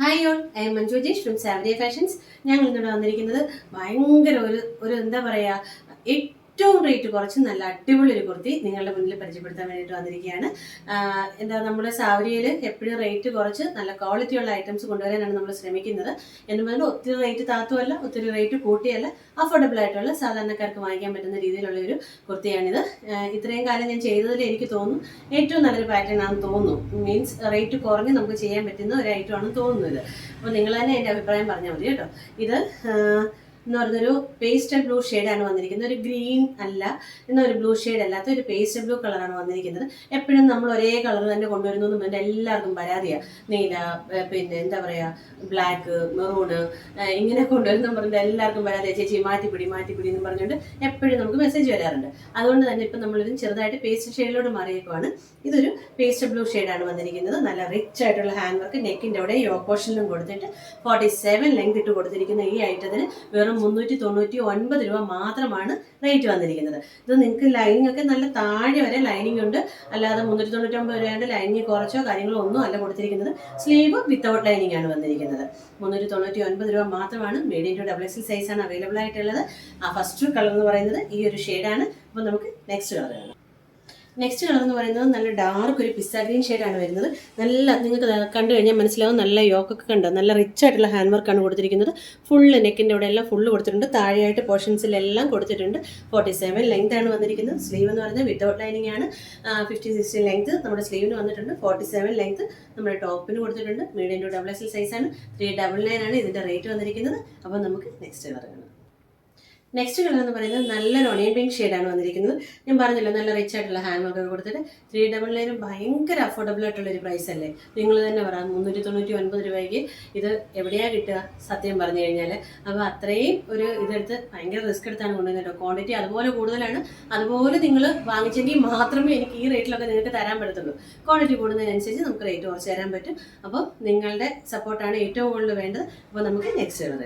Hi all I am Manju Jesh from Savariya fashions ഞങ്ങൾ ഇന്നിവിടെ വന്നിരിക്കുന്നത് ഭയങ്കര ഒരു ഒരു എന്താ പറയുക ഏറ്റവും റേറ്റ് കുറച്ച് നല്ല അടിപൊളി ഒരു കുർത്തി നിങ്ങളുടെ മുന്നിൽ പരിചയപ്പെടുത്താൻ വേണ്ടിയിട്ട് വന്നിരിക്കുകയാണ്. എന്താ നമ്മുടെ സാവരിയിൽ എപ്പോഴും റേറ്റ് കുറച്ച് നല്ല ക്വാളിറ്റി ഉള്ള ഐറ്റംസ് കൊണ്ടുവരാനാണ് നമ്മൾ ശ്രമിക്കുന്നത്. എന്ന് പറഞ്ഞാൽ ഒത്തിരി റേറ്റ് താത്തുമല്ല ഒത്തിരി റേറ്റ് കൂട്ടിയല്ല അഫോർഡബിൾ ആയിട്ടുള്ള സാധാരണക്കാർക്ക് വാങ്ങിക്കാൻ പറ്റുന്ന രീതിയിലുള്ള ഒരു കുർത്തിയാണിത്. ഇത്രയും കാലം ഞാൻ ചെയ്തതിൽ എനിക്ക് തോന്നുന്നു ഏറ്റവും നല്ലൊരു പാറ്റേൺ ആണെന്ന് തോന്നുന്നു. മീൻസ് റേറ്റ് കുറഞ്ഞ് നമുക്ക് ചെയ്യാൻ പറ്റുന്ന ഒരു ഐറ്റം ആണെന്ന് തോന്നുന്നത്. അപ്പോൾ നിങ്ങൾ തന്നെ എന്റെ അഭിപ്രായം പറഞ്ഞാൽ മതി കേട്ടോ. ഇത് എന്ന് പറഞ്ഞൊരു പേസ്റ്റൽ ബ്ലൂ ഷെയ്ഡാണ് വന്നിരിക്കുന്നത്. ഒരു ഗ്രീൻ അല്ല എന്നൊരു ബ്ലൂ ഷെയ്ഡ് അല്ലാത്ത ഒരു പേസ്റ്റൽ ബ്ലൂ കളറാണ് വന്നിരിക്കുന്നത്. എപ്പോഴും നമ്മൾ ഒരേ കളർ തന്നെ കൊണ്ടുവരുന്നു എന്ന് പറഞ്ഞാൽ എല്ലാവർക്കും പരാതിയാണ് നീല പിന്നെ എന്താ പറയുക ബ്ലാക്ക് മെറൂണ് ഇങ്ങനെ കൊണ്ടുവരുന്ന പറഞ്ഞിട്ട് എല്ലാവർക്കും പരാതിയാണ് ചേച്ചി മാറ്റിപ്പിടി മാറ്റിപ്പിടി എന്ന് പറഞ്ഞുകൊണ്ട് എപ്പോഴും നമുക്ക് മെസ്സേജ് വരാറുണ്ട്. അതുകൊണ്ട് തന്നെ ഇപ്പം നമ്മളൊരു ചെറുതായിട്ട് പേസ്റ്റൽ ഷെയ്ഡിലോട്ട് മാറിയേക്കുവാണ്. ഇതൊരു പേസ്റ്റൽ ബ്ലൂ ഷെയ്ഡാണ് വന്നിരിക്കുന്നത്. നല്ല റിച്ച് ആയിട്ടുള്ള ഹാൻഡ് വർക്ക് നെക്കിന്റെ അവിടെ യോ പോർഷനിലും കൊടുത്തിട്ട് ഫോർട്ടി സെവൻ ലെങ്ത് ഇട്ട് കൊടുത്തിരിക്കുന്ന ഈ ഐറ്റത്തിന് വെറും മുന്നൂറ്റി തൊണ്ണൂറ്റി ഒൻപത് രൂപ മാത്രമാണ് റേറ്റ് വന്നിരിക്കുന്നത്. ഇത് നിങ്ങൾക്ക് ലൈനിങ് ഒക്കെ നല്ല താഴെ വരെ ലൈനിങ് ഉണ്ട്. അല്ലാതെ മുന്നൂറ്റി തൊണ്ണൂറ്റി ഒമ്പത് രൂപയുടെ ലൈനിങ് കുറച്ചോ കാര്യങ്ങളോ ഒന്നും അല്ല കൊടുത്തിരിക്കുന്നത്. സ്ലീവ് വിത്തൗട്ട് ലൈനിങ് ആണ് വന്നിരിക്കുന്നത്. മുന്നൂറ്റി തൊണ്ണൂറ്റി ഒൻപത് രൂപ മാത്രമാണ് മീഡിയം ടു ഡബിൾ സൈസ് ആണ് അവൈലബിൾ ആയിട്ടുള്ളത്. ആ ഫസ്റ്റ് കളർ എന്ന് പറയുന്നത് ഈ ഒരു ഷെയ്ഡാണ് അപ്പോൾ നമുക്ക് നെക്സ്റ്റ് കളർ കാണാം. നെക്സ്റ്റ് കളർ എന്ന് പറയുന്നത് നല്ല ഡാർക്ക് ഒരു പിസ്സ ഗ്രീൻ ഷെയ്ഡാണ് വരുന്നത്. നല്ല നിങ്ങൾക്ക് കണ്ടു കഴിഞ്ഞാൽ മനസ്സിലാവും നല്ല യോക്കൊക്കെ കണ്ടോ? നല്ല റിച്ച് ആയിട്ടുള്ള ഹാൻഡ് വർക്കാണ് കൊടുത്തിരിക്കുന്നത്. ഫുള്ള് നെക്കിന്റെ അവിടെ എല്ലാം ഫുള്ള് കൊടുത്തിട്ടുണ്ട്. താഴെയായിട്ട് പോർഷൻസിലെല്ലാം കൊടുത്തിട്ടുണ്ട്. ഫോർട്ടി സെവൻ ലെങ്ത് ആണ് വന്നിരിക്കുന്നത്. സ്ലീവ് എന്ന് പറയുന്നത് വിത്തൗട്ട് ലൈനിങ് ആണ്. ഫിഫ്റ്റി സിക്സ്റ്റീൻ ലെങ്ത് നമ്മുടെ സ്ലീവിന് വന്നിട്ടുണ്ട്. ഫോർട്ടി സെവൻ ലെങ്ത് നമ്മുടെ ടോപ്പിന് കൊടുത്തിട്ടുണ്ട്. Medium to double L size ആണ്. ത്രീ ഡബിൾ നയൻ ആണ് ഇതിന്റെ റേറ്റ് വന്നിരിക്കുന്നത്. അപ്പോൾ നമുക്ക് നെക്സ്റ്റ് കളർ കാണാം. നെക്സ്റ്റ് കളർ എന്ന് പറയുന്നത് നല്ലൊരു ഒണിയൻ പിങ്ക് ഷെയ്ഡാണ് വന്നിരിക്കുന്നത്. ഞാൻ പറഞ്ഞല്ലോ നല്ല റിച്ച് ആയിട്ടുള്ള ഹാൻഡ് വർക്ക് കൊടുത്തിട്ട് ത്രീ ഡബിൾ നയനും ഭയങ്കര അഫോർഡബിൾ ആയിട്ടുള്ള ഒരു പ്രൈസ് അല്ലേ? നിങ്ങൾ തന്നെ പറയാം മുന്നൂറ്റി തൊണ്ണൂറ്റി ഒൻപത് രൂപയ്ക്ക് ഇത് എവിടെയാണ് കിട്ടുക? സത്യം പറഞ്ഞു കഴിഞ്ഞാൽ അപ്പോൾ അത്രയും ഒരു ഇതെടുത്ത് ഭയങ്കര റിസ്ക് എടുത്താണ് കൊണ്ടുവന്നത് ക്വാണ്ടിറ്റി അതുപോലെ കൂടുതലാണ്. അതുപോലെ നിങ്ങൾ വാങ്ങിച്ചെങ്കിൽ മാത്രമേ എനിക്ക് ഈ റേറ്റിലൊക്കെ നിങ്ങൾക്ക് തരാൻ പറ്റത്തുള്ളൂ. ക്വാണ്ടിറ്റി കൂടുന്നതിനനുസരിച്ച് നമുക്ക് റേറ്റ് കുറച്ച് തരാൻ പറ്റും. അപ്പോൾ നിങ്ങളുടെ സപ്പോർട്ടാണ് ഏറ്റവും കൂടുതൽ വേണ്ടത്. അപ്പോൾ നമുക്ക് നെക്സ്റ്റ് കളർ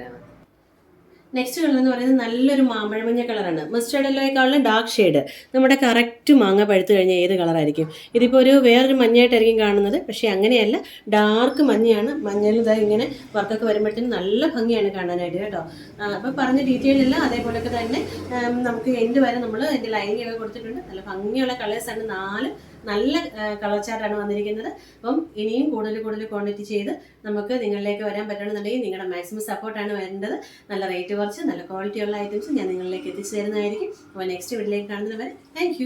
നെക്സ്റ്റ് കളർ എന്ന് പറയുന്നത് നല്ലൊരു മാമ്പഴമഞ്ഞ കളറാണ് മസ്റ്റേർഡ് യെല്ലോയേക്കാളും ഡാർക്ക് ഷെയ്ഡ് നമ്മുടെ കറക്റ്റ് മാങ്ങ പഴുത്ത് കഴിഞ്ഞാൽ ഏത് കളറായിരിക്കും ഇതിപ്പോൾ ഒരു വേറൊരു മഞ്ഞയായിട്ടായിരിക്കും കാണുന്നത്. പക്ഷേ അങ്ങനെയല്ല ഡാർക്ക് മഞ്ഞയാണ്. മഞ്ഞയിൽ ഇതാ ഇങ്ങനെ വർക്കൊക്കെ വരുമ്പോഴത്തേനും നല്ല ഭംഗിയാണ് കാണാനായിട്ട് കേട്ടോ. അപ്പോൾ പറഞ്ഞ ഡീറ്റെയിൽ എല്ലാം അതേപോലെയൊക്കെ തന്നെ നമുക്ക് എൻഡ് വരെ നമ്മൾ അതിന്റെ ലൈനിങ് ഒക്കെ കൊടുത്തിട്ടുണ്ട്. നല്ല ഭംഗിയുള്ള കളേഴ്സാണ് നാല് നല്ല കളർ ചാർട്ടാണ് വന്നിരിക്കുന്നത്. അപ്പം ഇനിയും കൂടുതൽ കൂടുതൽ ക്വാണ്ടിറ്റി ചെയ്ത് നമുക്ക് നിങ്ങളിലേക്ക് വരാൻ പറ്റണമെന്നുണ്ടെങ്കിൽ നിങ്ങളുടെ മാക്സിമം സപ്പോർട്ടാണ് വരേണ്ടത് നല്ല റേറ്റ് കുറച്ച് നല്ല ക്വാളിറ്റിയുള്ള ഐറ്റംസ് ഞാൻ നിങ്ങളിലേക്ക് എത്തിച്ചു തരുന്നതായിരിക്കും. അപ്പോൾ നെക്സ്റ്റ് വീട്ടിലേക്ക് കാണുന്നവരെ താങ്ക്